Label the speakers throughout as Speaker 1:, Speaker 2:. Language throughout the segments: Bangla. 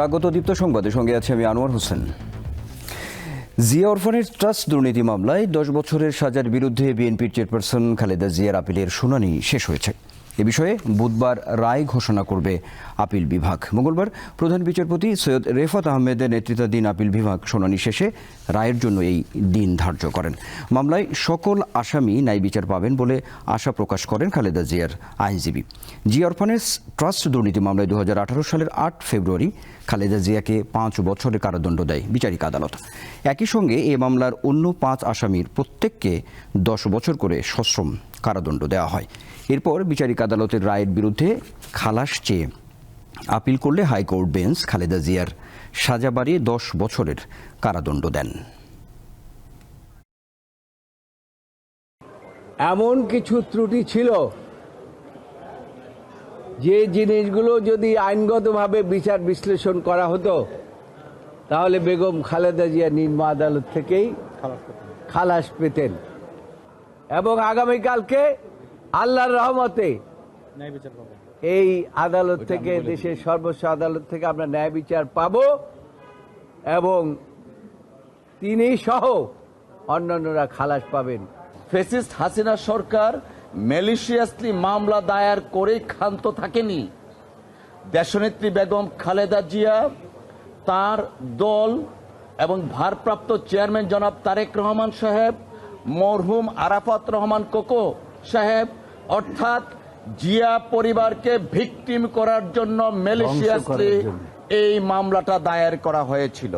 Speaker 1: স্বাগত দীপ্ত সংবাদে সঙ্গে আছে আমি আনোয়ার হোসেন জিয়া অরফানের ট্রাস্ট দুর্নীতি মামলায় দশ বছরের সাজার বিরুদ্ধে বিএনপির চেয়ারপারসন খালেদা জিয়ার আপিলের শুনানি শেষ হয়েছে এ বিষয়ে বুধবার রায় ঘোষণা করবে আপিল বিভাগ মঙ্গলবার প্রধান বিচারপতি সৈয়দ রেফাত আহমেদের নেতৃত্বাধীন আপিল বিভাগ শুনানি শেষে রায়ের জন্য এই দিন ধার্য করেন মামলায় সকল আসামি ন্যায় বিচার পাবেন বলে আশা প্রকাশ করেন খালেদা জিয়ার আইনজীবী জিয়া অরফানেস ট্রাস্ট দুর্নীতি মামলায় দু সালের আট ফেব্রুয়ারি খালেদা জিয়াকে পাঁচ বছরের কারাদণ্ড দেয় বিচারিক আদালত একই সঙ্গে এ মামলার অন্য পাঁচ আসামির প্রত্যেককে দশ বছর করে সশ্রম কারাদণ্ড দেওয়া হয় এরপর বিচারিক আদালতের রায়ের বিরুদ্ধে খালাস চেয়ে আপিল করলে হাইকোর্ট বেঞ্চ খালেদা জিয়ার সাজা বাড়িয়ে দশ বছরের কারাদণ্ড দেন
Speaker 2: এমন কিছু ত্রুটি ছিল যে জিনিসগুলো যদি আইনগতভাবে বিচার বিশ্লেষণ করা হতো তাহলে বেগম খালেদা জিয়া নিম্ন আদালত থেকেই খালাস পেতেন এবং আগামীকালকে আল্লাহর রহমতে এই আদালত থেকে দেশের সর্বোচ্চ আদালত থেকে আমরা ন্যায় বিচার পাব এবং তিনি সহ অন্যান্যরা খালাস পাবেন
Speaker 3: ফেসিস্ট হাসিনা সরকার ম্যালিশিয়াসলি মামলা দায়ের করে ক্ষান্ত থাকেনি দেশনেত্রী বেগম খালেদা জিয়া তার দল এবং ভারপ্রাপ্ত চেয়ারম্যান জনাব তারেক রহমান সাহেব মরহুম আরাফাত রহমান কোকো সাহেব অর্থাৎ জিয়া পরিবারকে ভিকটিম করার জন্য ম্যালেশিয়াসলি এই মামলাটা দায়ের করা হয়েছিল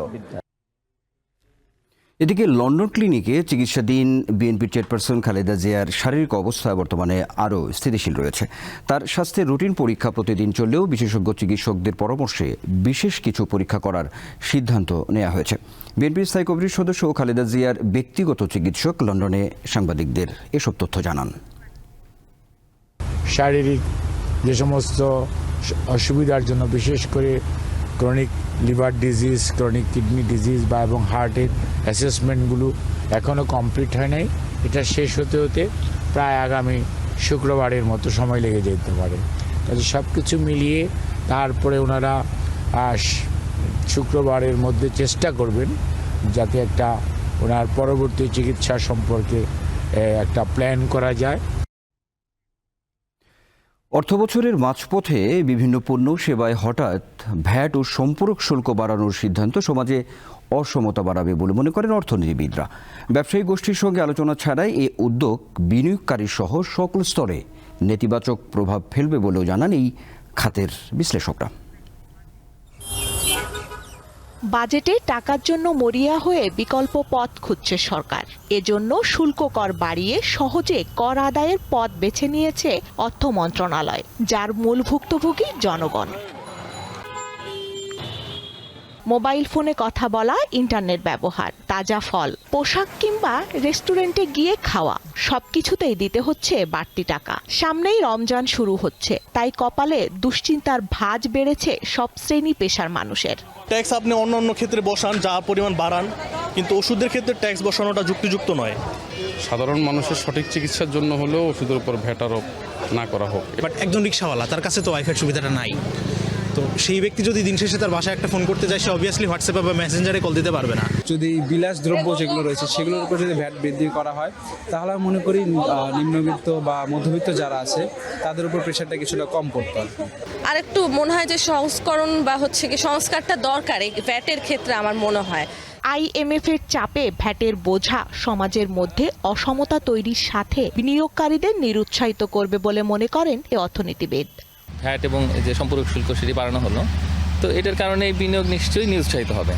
Speaker 1: এদিকে লন্ডন ক্লিনিকে চিকিৎসাধীন বিএনপির চেয়ারপারসন খালেদা জিয়ার শারীরিক অবস্থা বর্তমানে আরও স্থিতিশীল রয়েছে তার স্বাস্থ্যের রুটিন পরীক্ষা প্রতিদিন চললেও বিশেষজ্ঞ চিকিৎসকদের পরামর্শে বিশেষ কিছু পরীক্ষা করার সিদ্ধান্ত নেওয়া হয়েছে বিএনপির স্থায়ী কমিটির সদস্য খালেদা জিয়ার ব্যক্তিগত চিকিৎসক লন্ডনে সাংবাদিকদের এসব তথ্য জানান
Speaker 4: শারীরিক যে সমস্ত অসুবিধার জন্য বিশেষ করে chronic liver disease chronic kidney disease বা এবং হার্টের অ্যাসেসমেন্টগুলো এখনও কমপ্লিট হয় নাই এটা শেষ হতে হতে প্রায় আগামী শুক্রবারের মতো সময় লেগে যেতে পারে কাজে সব কিছু মিলিয়ে তারপরে ওনারা শুক্রবারের মধ্যে চেষ্টা করবেন যাতে একটা ওনার পরবর্তী চিকিৎসা সম্পর্কে একটা প্ল্যান করা যায়
Speaker 1: অর্থবছরের মাঝপথে বিভিন্ন পণ্য সেবায় হঠাৎ ভ্যাট ও সম্পূরক শুল্ক বাড়ানোর সিদ্ধান্ত সমাজে অসমতা বাড়াবে বলে মনে করেন অর্থনীতিবিদরা ব্যবসায়ী গোষ্ঠীর সঙ্গে আলোচনা ছাড়াই এ উদ্যোগ বিনিয়োগকারী সহ সকল স্তরে নেতিবাচক প্রভাব ফেলবে বলেও জানান এই খাতের বিশ্লেষকরা
Speaker 5: বাজেটে টাকার জন্য মরিয়া হয়ে বিকল্প পথ খুঁজছে সরকার এজন্য শুল্ক কর বাড়িয়ে সহজে কর আদায়ের পথ বেছে নিয়েছে অর্থ মন্ত্রণালয় যার মূল ভুক্তভোগী জনগণ মোবাইল ফোনে কথা বলা ইন্টারনেট ব্যবহার তাজা ফল পোশাক কিংবা রেস্টুরেন্টে গিয়ে খাওয়া সবকিছুতেই দিতে হচ্ছে বাড়তি টাকা সামনেই রমজান শুরু হচ্ছে তাই কপালে দুশ্চিন্তার ভাজ বেড়েছে সব শ্রেণী পেশার মানুষের
Speaker 6: ট্যাক্স আপনি অন্য অন্য ক্ষেত্রে বসান যা পরিমাণ বাড়ান কিন্তু ওষুধের ক্ষেত্রে ট্যাক্স বসানোটা যুক্তিযুক্ত নয়
Speaker 7: সাধারণ মানুষের সঠিক চিকিৎসার জন্য হলেও ওষুধের উপর ভ্যাট আরোপ না করা হোক
Speaker 8: বাট একজন রিক্সাওয়ালা তার কাছে তো ওয়াইফাই সুবিধাটা নাই তো সেই ব্যক্তি যদি দিন শেষে তার বাসায় একটা ফোন করতে যায় সে অবভিয়াসলি হোয়াটসঅ্যাপে বা মেসেঞ্জারে কল দিতে পারবে না
Speaker 9: যদি বিলাস দ্রব্য যেগুলো রয়েছে সেগুলোর উপর যদি ভ্যাট বৃদ্ধি করা হয় তাহলে আমি মনে করি নিম্নবিত্ত বা মধ্যবিত্ত যারা আছে তাদের উপর প্রেশারটা কিছুটা কম পড়তে হবে
Speaker 10: আর একটু মনে হয় যে সংস্করণ বা হচ্ছে কি সংস্কারটা দরকার এই ভ্যাটের ক্ষেত্রে আমার মনে হয়
Speaker 5: আইএমএফ এর চাপে ভ্যাটের বোঝা সমাজের মধ্যে অসমতা তৈরির সাথে বিনিয়োগকারীদের নিরুৎসাহিত করবে বলে মনে করেন এ অর্থনীতিবিদ
Speaker 11: ভ্যাট এবং যে সম্পূরক শুল্ক সেটি বাড়ানো হলো তো এটার কারণে এই বিনিয়োগ নিশ্চয়ই নিরুৎসাহিত হবে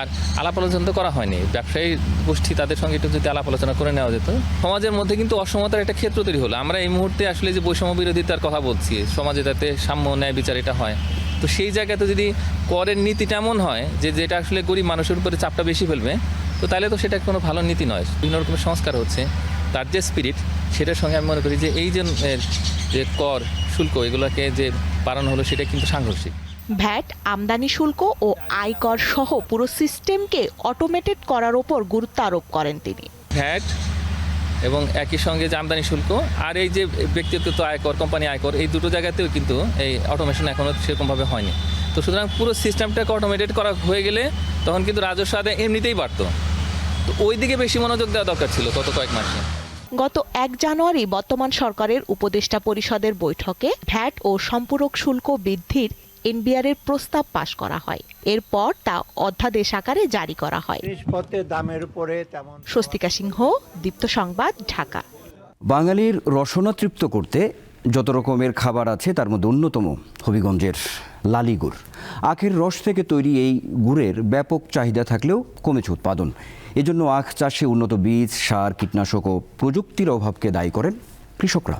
Speaker 11: আর আলাপ আলোচনা তো করা হয়নি ব্যবসায়ী গোষ্ঠী তাদের সঙ্গে একটু যদি আলাপ আলোচনা করে নেওয়া যেত সমাজের মধ্যে কিন্তু অসমতার একটা ক্ষেত্র তৈরি হলো আমরা এই মুহূর্তে আসলে যে বৈষম্য বিরোধিতার কথা বলছি সমাজে যাতে সাম্য ন্যায় বিচার এটা হয় তো সেই জায়গাতে যদি করের নীতিটা এমন হয় যে যেটা আসলে গরিব মানুষের উপরে চাপটা বেশি ফেলবে তো তাহলে তো সেটা কোনো ভালো নীতি নয় বিভিন্ন রকমের সংস্কার হচ্ছে তার যে স্পিরিট সেটার সঙ্গে আমি মনে করি যে এই যে কর শুল্ক এগুলোকে যে বাড়ানো হলো সেটা কিন্তু সাংঘর্ষিক
Speaker 5: ভ্যাট আমদানি শুল্ক ও আয়কর সহ পুরো সিস্টেমকে অটোমেটেড করার ওপর গুরুত্ব আরোপ করেন তিনি
Speaker 11: ভ্যাট এবং একই সঙ্গে যে আমদানি শুল্ক আর এই যে ব্যক্তিগত আয়কর কোম্পানি আয়কর এই দুটো জায়গাতেও কিন্তু এই অটোমেশন এখনও সেরকমভাবে হয়নি তো সুতরাং পুরো সিস্টেমটাকে অটোমেটেড করা হয়ে গেলে তখন কিন্তু রাজস্ব আদায় এমনিতেই বাড়তো তো ওই দিকে বেশি মনোযোগ দেওয়া দরকার ছিল গত কয়েক মাসে
Speaker 5: গত এক জানুয়ারি বর্তমান সরকারের উপদেষ্টা পরিষদের বৈঠকে ভ্যাট ও সম্পূরক শুল্ক বৃদ্ধির এনবিআরের প্রস্তাব পাশ করা হয় এরপর তা অধ্যাদেশ আকারে জারি করা হয় দামের উপরে স্বস্তিকা সিংহ দীপ্ত সংবাদ ঢাকা
Speaker 1: বাঙালির রসনা তৃপ্ত করতে যত রকমের খাবার আছে তার মধ্যে অন্যতম হবিগঞ্জের লালি গুড় আখের রস থেকে তৈরি এই গুড়ের ব্যাপক চাহিদা থাকলেও কমেছে উৎপাদন এজন্য আখ চাষে উন্নত বীজ সার কীটনাশক ও প্রযুক্তির অভাবকে দায়ী করেন কৃষকরা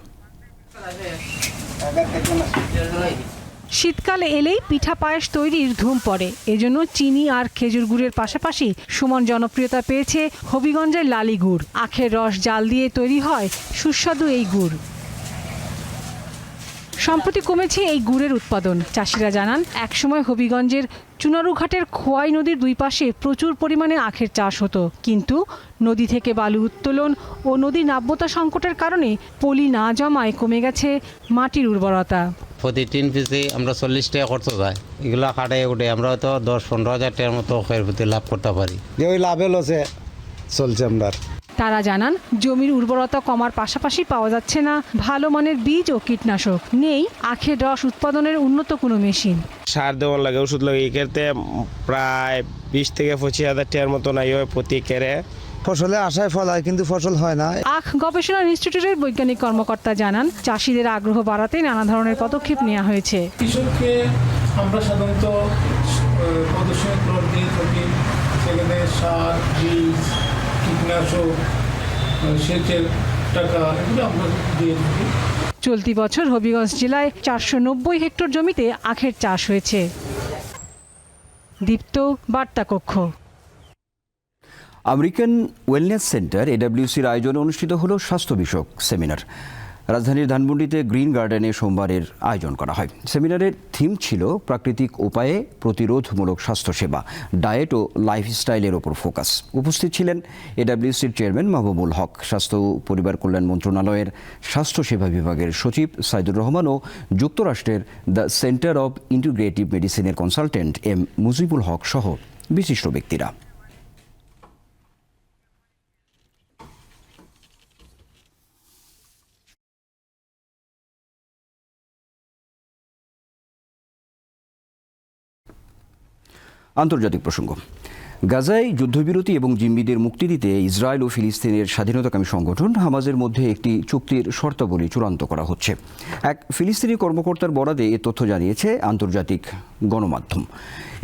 Speaker 5: শীতকালে এলেই পিঠা পায়েস তৈরির ধুম পড়ে এজন্য চিনি আর খেজুর গুড়ের পাশাপাশি সুমন জনপ্রিয়তা পেয়েছে হবিগঞ্জের লালি গুড় আখের রস জাল দিয়ে তৈরি হয় সুস্বাদু এই গুড় সম্প্রতি কমেছে এই গুড়ের উৎপাদন চাষিরা জানান একসময় হবিগঞ্জের চুনারুঘাটের খোয়াই নদীর দুই পাশে প্রচুর পরিমাণে আখের চাষ হতো কিন্তু নদী থেকে বালু উত্তোলন ও নদী নাব্যতা সংকটের কারণে পলি না জমায় কমে গেছে মাটির উর্বরতা
Speaker 12: প্রতি তিন পিসে আমরা চল্লিশ টাকা খরচ যায় এগুলো কাটে উঠে আমরা হয়তো দশ পনেরো হাজার টাকার মতো ক্ষয়ের প্রতি লাভ করতে পারি
Speaker 13: যে ওই লাভে লসে চলছে আমরা
Speaker 5: তারা জানান জমির উর্বরতা কমার পাশাপাশি পাওয়া যাচ্ছে না ভালো মানের বীজ ও কীটনাশক নেই আখের রস উৎপাদনের উন্নত কোনো মেশিন
Speaker 14: সার দেওয়ার লাগে ওষুধ লাগে এক্ষেত্রে প্রায় বিশ থেকে পঁচিশ হাজার টাকার মতো নাই হয় প্রতি কেড়ে
Speaker 15: ফসলে আশায় ফল হয় কিন্তু ফসল হয় না
Speaker 5: আখ গবেষণা ইনস্টিটিউটের বৈজ্ঞানিক কর্মকর্তা জানান চাষিদের আগ্রহ বাড়াতে নানা ধরনের পদক্ষেপ নেওয়া হয়েছে
Speaker 16: কৃষককে আমরা সাধারণত প্রদর্শনী প্লট দিয়ে থাকি সেখানে সার বীজ কীটনাশক সেচের টাকা এগুলো আমরা দিয়ে থাকি
Speaker 5: চলতি বছর হবিগঞ্জ জেলায় চারশো নব্বই হেক্টর জমিতে আখের চাষ হয়েছে দীপ্ত বার্তা কক্ষ
Speaker 1: আমেরিকান ওয়েলনেস সেন্টার এডাব্লিউসির আয়োজনে অনুষ্ঠিত হলো স্বাস্থ্য বিষয়ক সেমিনার রাজধানীর ধানমন্ডিতে গ্রিন গার্ডেনে সোমবারের আয়োজন করা হয় সেমিনারের থিম ছিল প্রাকৃতিক উপায়ে প্রতিরোধমূলক স্বাস্থ্যসেবা ডায়েট ও লাইফস্টাইলের ওপর ফোকাস উপস্থিত ছিলেন এডাব্লিউসির চেয়ারম্যান মাহবুবুল হক স্বাস্থ্য পরিবার কল্যাণ মন্ত্রণালয়ের স্বাস্থ্যসেবা বিভাগের সচিব সাইদুর রহমান ও যুক্তরাষ্ট্রের দ্য সেন্টার অব ইন্টিগ্রেটিভ মেডিসিনের কনসালটেন্ট এম মুজিবুল হক সহ বিশিষ্ট ব্যক্তিরা আন্তর্জাতিক প্রসঙ্গ গাজায় যুদ্ধবিরতি এবং জিম্মিদের মুক্তি দিতে ইসরায়েল ও ফিলিস্তিনের স্বাধীনতাকামী সংগঠন হামাজের মধ্যে একটি চুক্তির শর্তাবলী চূড়ান্ত করা হচ্ছে এক ফিলিস্তিনি কর্মকর্তার বরাদে এ তথ্য জানিয়েছে আন্তর্জাতিক গণমাধ্যম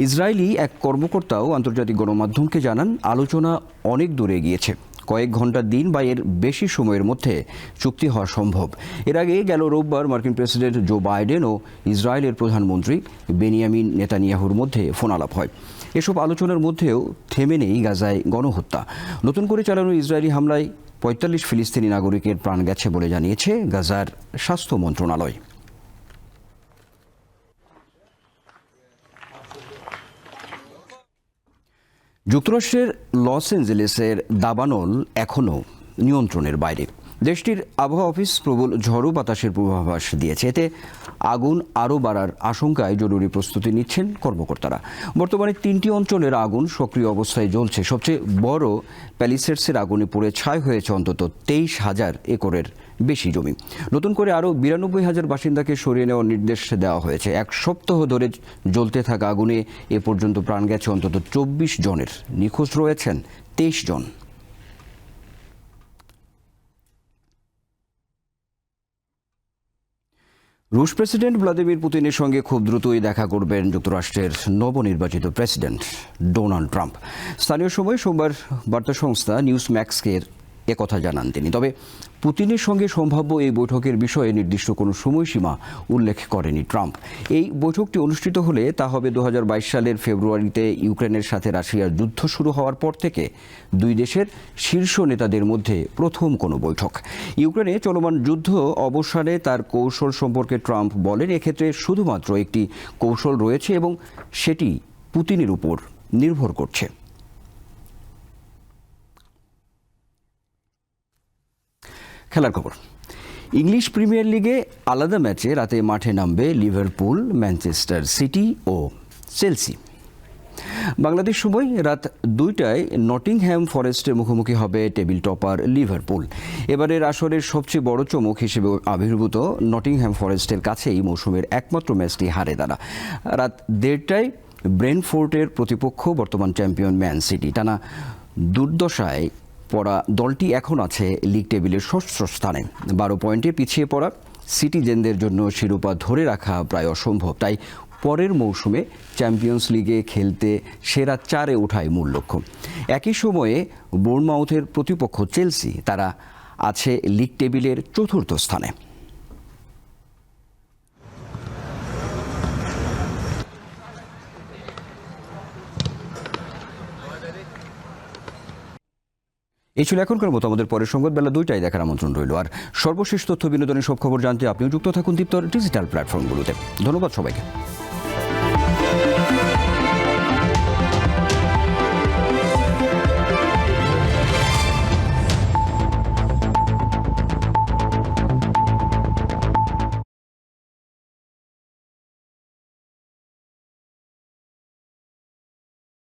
Speaker 1: ইসরায়েলি এক কর্মকর্তাও আন্তর্জাতিক গণমাধ্যমকে জানান আলোচনা অনেক দূরে গিয়েছে কয়েক ঘন্টা দিন বা এর বেশি সময়ের মধ্যে চুক্তি হওয়া সম্ভব এর আগে গেল রোববার মার্কিন প্রেসিডেন্ট জো বাইডেন ও ইসরায়েলের প্রধানমন্ত্রী বেনিয়ামিন নেতানিয়াহুর মধ্যে ফোনালাপ হয় এসব আলোচনার মধ্যেও থেমে নেই গাজায় গণহত্যা নতুন করে চালানো ইসরায়েলি হামলায় পঁয়তাল্লিশ ফিলিস্তিনি নাগরিকের প্রাণ গেছে বলে জানিয়েছে গাজার স্বাস্থ্য মন্ত্রণালয় যুক্তরাষ্ট্রের লস অ্যাঞ্জেলেসের দাবানল এখনও নিয়ন্ত্রণের বাইরে দেশটির আবহাওয়া অফিস প্রবল ঝড়ো বাতাসের পূর্বাভাস দিয়েছে এতে আগুন আরও বাড়ার আশঙ্কায় জরুরি প্রস্তুতি নিচ্ছেন কর্মকর্তারা বর্তমানে তিনটি অঞ্চলের আগুন সক্রিয় অবস্থায় জ্বলছে সবচেয়ে বড় প্যালিসেটসের আগুনে পুড়ে ছায় হয়েছে অন্তত তেইশ হাজার একরের বেশি জমি নতুন করে আরও বিরানব্বই হাজার বাসিন্দাকে সরিয়ে নেওয়ার নির্দেশ দেওয়া হয়েছে এক সপ্তাহ ধরে জ্বলতে থাকা আগুনে এ পর্যন্ত প্রাণ গেছে অন্তত চব্বিশ জনের নিখোঁজ রয়েছেন তেইশ জন রুশ প্রেসিডেন্ট ভ্লাদিমির পুতিনের সঙ্গে খুব দ্রুতই দেখা করবেন যুক্তরাষ্ট্রের নবনির্বাচিত প্রেসিডেন্ট ডোনাল্ড ট্রাম্প স্থানীয় সময় সোমবার বার্তা সংস্থা নিউজ ম্যাক্সকে একথা জানান তিনি তবে পুতিনের সঙ্গে সম্ভাব্য এই বৈঠকের বিষয়ে নির্দিষ্ট কোনো সময়সীমা উল্লেখ করেনি ট্রাম্প এই বৈঠকটি অনুষ্ঠিত হলে তা হবে দু সালের ফেব্রুয়ারিতে ইউক্রেনের সাথে রাশিয়ার যুদ্ধ শুরু হওয়ার পর থেকে দুই দেশের শীর্ষ নেতাদের মধ্যে প্রথম কোনো বৈঠক ইউক্রেনে চলমান যুদ্ধ অবসানে তার কৌশল সম্পর্কে ট্রাম্প বলেন এক্ষেত্রে শুধুমাত্র একটি কৌশল রয়েছে এবং সেটি পুতিনের উপর নির্ভর করছে খেলার খবর ইংলিশ প্রিমিয়ার লিগে আলাদা ম্যাচে রাতে মাঠে নামবে লিভারপুল ম্যানচেস্টার সিটি ও চেলসি বাংলাদেশ সময় রাত দুইটায় নটিংহ্যাম ফরেস্টের মুখোমুখি হবে টেবিল টপার লিভারপুল এবারের আসরের সবচেয়ে বড় চমক হিসেবে আবির্ভূত নটিংহ্যাম ফরেস্টের কাছেই মৌসুমের একমাত্র ম্যাচটি হারে দাঁড়া রাত দেড়টায় ব্রেনফোর্টের প্রতিপক্ষ বর্তমান চ্যাম্পিয়ন ম্যান সিটি টানা দুর্দশায় পড়া দলটি এখন আছে লিগ টেবিলের ষষ্ঠ স্থানে বারো পয়েন্টে পিছিয়ে পড়া সিটিজেনদের জন্য শিরোপা ধরে রাখা প্রায় অসম্ভব তাই পরের মৌসুমে চ্যাম্পিয়ন্স লিগে খেলতে সেরা চারে ওঠায় মূল লক্ষ্য একই সময়ে বোর্ডমাউথের প্রতিপক্ষ চেলসি তারা আছে লিগ টেবিলের চতুর্থ স্থানে এই ছিল এখনকার মতো আমাদের পরের সংবাদ বেলা দুইটায় দেখার আমন্ত্রণ রইল আর সর্বশেষ তথ্য বিনোদনের সব খবর জানতে আপনিও যুক্ত থাকুন দীপ্তর ডিজিটাল প্ল্যাটফর্মগুলোতে ধন্যবাদ সবাইকে